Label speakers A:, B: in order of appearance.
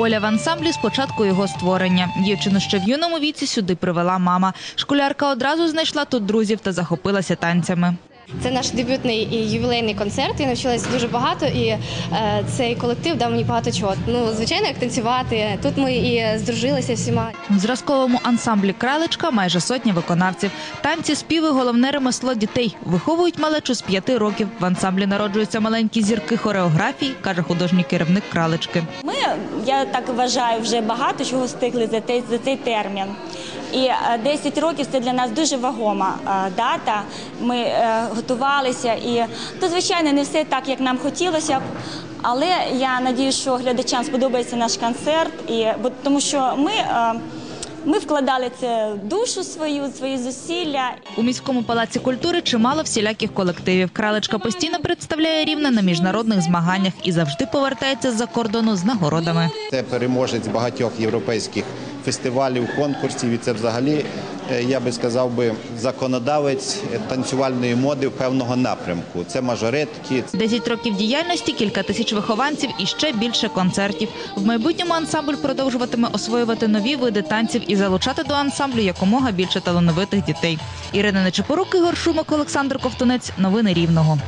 A: Оля в ансамблі з початку його створення. Дівчину ще в юному віці сюди привела мама. Школярка одразу знайшла тут друзів та захопилася танцями.
B: Це наш дебютний і ювілейний концерт. Я навчилася дуже багато, і е, цей колектив дав мені багато чого. Ну, звичайно, як танцювати. Тут ми і здружилися всіма.
A: В зразковому ансамблі Кралечка майже сотня виконавців. Танці, співи, головне ремесло дітей. Виховують малечу з п'яти років. В ансамблі народжуються маленькі зірки хореографії, каже художній керівник Кралечки.
C: Ми, я так вважаю, вже багато чого встигли за цей, за цей термін. І е, 10 років це для нас дуже вагома е, дата. Ми е, готувалися, і то, звичайно, не все так, як нам хотілося б. Але я надію, що глядачам сподобається наш концерт, і бо тому що ми, е, ми вкладали це в душу свою, свої зусилля.
A: У міському палаці культури чимало всіляких колективів. Кралечка постійно представляє рівне на міжнародних змаганнях і завжди повертається з-за кордону з нагородами.
D: Це переможець багатьох європейських фестивалів, конкурсів. І це взагалі, е, я би сказав би, законодавець танцювальної моди певного напрямку. Це мажоретки,
A: 10 років діяльності, кілька тисяч вихованців і ще більше концертів. В майбутньому ансамбль продовжуватиме освоювати нові види танців і залучати до ансамблю якомога більше талановитих дітей. Ірина Нечепорук, Ігор Шумак, Олександр Ковтунець. Новини Рівного.